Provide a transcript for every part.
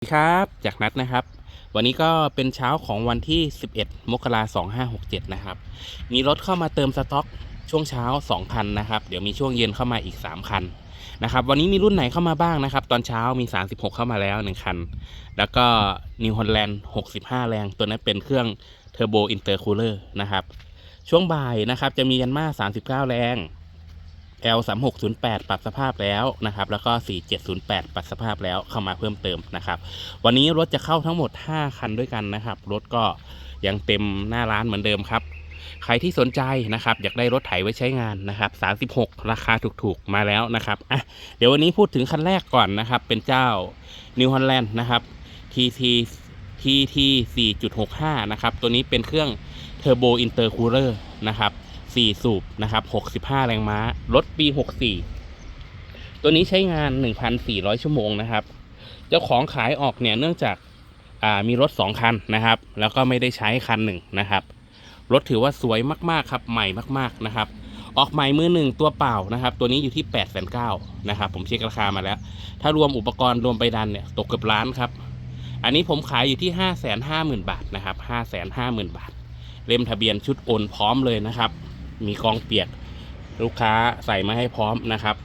สวัสดีครับจากนัดนะครับ วันนี้ก็เป็นเช้าของวันที่ 11 มกราคม2567นะครับ มีรถเข้ามาเติมสต็อกช่วงเช้า 2 คันนะครับ เดี๋ยวมีช่วงเย็นเข้ามาอีก 3 คันนะครับ วันนี้มีรุ่นไหนเข้ามาบ้างนะครับ ตอนเช้ามี 36 เข้ามาแล้ว 1 คัน แล้วก็ New Holland 65 แรง ตัวนั้นเป็นเครื่อง Turbo Intercooler นะครับ ช่วงบ่ายนะครับจะมียันมา39 แรง L 3 6 0 8 ปรับสภาพแล้วนะครับ แล้วก็ 4708 ปรับสภาพแล้วเข้ามาเพิ่มเติมนะครับ วันนี้รถจะเข้าทั้งหมด 5 คันด้วยกันนะครับ รถก็ยังเต็มหน้าร้านเหมือนเดิมครับใครที่สนใจนะครับ อยากได้รถไถไว้ใช้งานนะครับ36 ราคาถูกๆ มาแล้วนะครับอะเดี๋ยววันนี้พูดถึงคันแรกก่อนนะครับ เป็นเจ้า New Holland นะครับ TT TT 4.65 นะครับ ตัวนี้เป็นเครื่อง Turbo Intercooler นะครับ 4 สูบนะครับ 65 แรงม้า รถปี 64 ตัวนี้ใช้งาน 1,400 ชั่วโมงนะครับ เจ้าของขายออกเนี่ยเนื่องจากามีรถ 2 คันนะครับ แล้วก็ไม่ได้ใช้คันหนึ่งนะครับ รถถือว่าสวยมากๆครับ ใหม่มากๆนะครับ ออกใหม่มือหนึ่งตัวเปล่านะครับ ตัวนี้อยู่ที่8 9 0 0 0นะครับ ผมเช็คราคามาแล้ว ถ้ารวมอุปกรณ์รวมไปดันเนี่ยตกเกือบล้านครับ อันนี้ผมขายอยู่ที่5 5 0 0 0 0บาทนะครับ5 5 0 0 0 0บาทเล่มทะเบียนชุดโอนพร้อมเลยนะครับ มีกองเปียก ลูกค้าใส่มาให้พร้อมนะครับ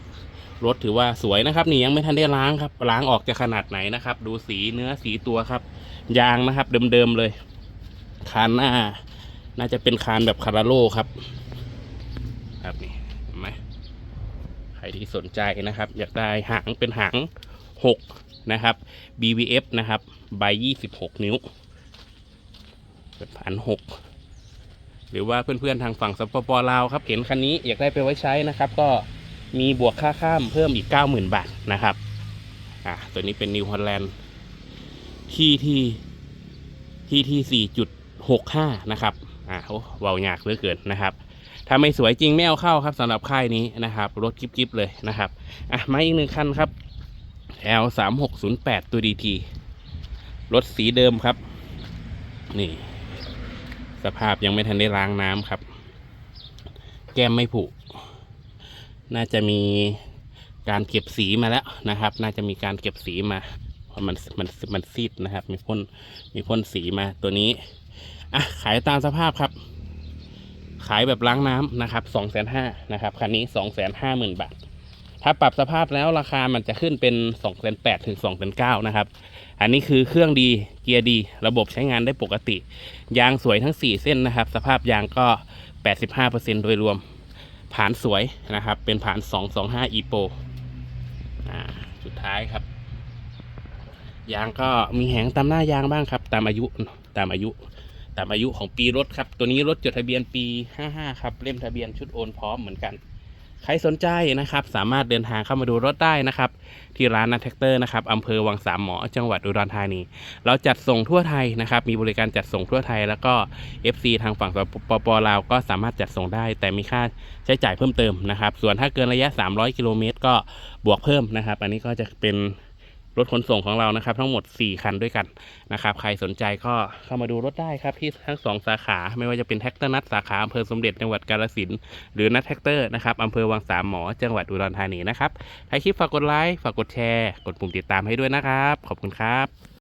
รถถือว่าสวยนะครับ นี่ยังไม่ทันได้ล้างครับ ล้างออกจะขนาดไหนนะครับ ดูสีเนื้อสีตัวครับ ยางนะครับเดิมๆเลยคานหน้า น่าจะเป็นคานแบบคาราโลครับ ครับนี่เห็นไหมใครที่สนใจนะครับ อยากได้หางเป็นหางหกนะครับ BVF นะครับ ใบยี่สิบหกนิ้วเป็นพันหก หรือว่าเพื่อนๆทางฝั่งสปปลาวครับเห็นคันนี้อยากได้ไปไว้ใช้นะครับ ก็มีบวกค่าข้ามเพิ่มอีก 90,000 บาทนะครับอะตัวนี้เป็นนิวฮอลแลนด์ที่ที่ที่ที่4.65นะครับอะโอ้เวาวยากเหลือเกินนะครับ ถ้าไม่สวยจริงไม่เอาเข้าครับสำหรับค่ายนี้นะครับ รถกิ๊บๆเลยนะครับอะมาอีกหนึ่งคันครับ L 3 6 0 8ตัว DT รถสีเดิมครับ นี่ สภาพยังไม่ทันได้ล้างน้ำครับ แก้มไม่ผุ น่าจะมีการเก็บสีมาแล้วนะครับ น่าจะมีการเก็บสีมาเพราะมันมันมันซีดนะครับ มีพ่นมีพ่นสีมาตัวนี้อะขายตามสภาพครับ ขายแบบล้างน้ำนะครับสองแสนห้านะครับคันนี้สองแสนห้าหมื่นบาท ถ้าปรับสภาพแล้วราคามันจะขึ้นเป็นสองแสนแปดถึงสองแสนเก้านะครับ อันนี้คือเครื่องดีเกียร์ดี ระบบใช้งานได้ปกติ ยางสวยทั้ง 4 เส้นนะครับ สภาพยางก็ 85%โดยรวมผานสวยนะครับ เป็นผาน 225 e p o อ่าสุดท้ายครับ ยางก็มีแหงตามหน้ายางบ้างครับ ตามอายุตามอายุ ตามอายุของปีรถครับ ตัวนี้รถจดทะเบียนปี 55 ครับ เล่มทะเบียนชุดโอนพร้อมเหมือนกัน ใครสนใจนะครับ สามารถเดินทางเข้ามาดูรถได้นะครับ ที่ร้านนัทแท็กเตอร์นะครับอำเภอวังสามหมอจังหวัดอุดรธานี เราจัดส่งทั่วไทยนะครับ มีบริการจัดส่งทั่วไทย แล้วก็ FC ทางฝั่งสปปลาวก็สามารถจัดส่งได้ แต่มีค่าใช้จ่ายเพิ่มเติมนะครับ ส่วนถ้าเกินระยะ 300 กิโลเมตรก็บวกเพิ่มนะครับ อันนี้ก็จะเป็น รถขนส่งของเรานะครับ ทั้งหมด 4 คันด้วยกันนะครับ ใครสนใจก็เข้ามาดูรถได้ครับที่ทั้ง 2 สาขาไม่ว่าจะเป็นแท็กเตอร์นัดสาขาอำเภอสมเด็จจังหวัดกาฬสินธุ์หรือนัดแท็กเตอร์นะครับอำเภอวังสามหมอจังหวัดอุดรธานีนะครับถ้าคลิปฝากกดไลค์ฝากกดแชร์ กดปุ่มติดตามให้ด้วยนะครับ ขอบคุณครับ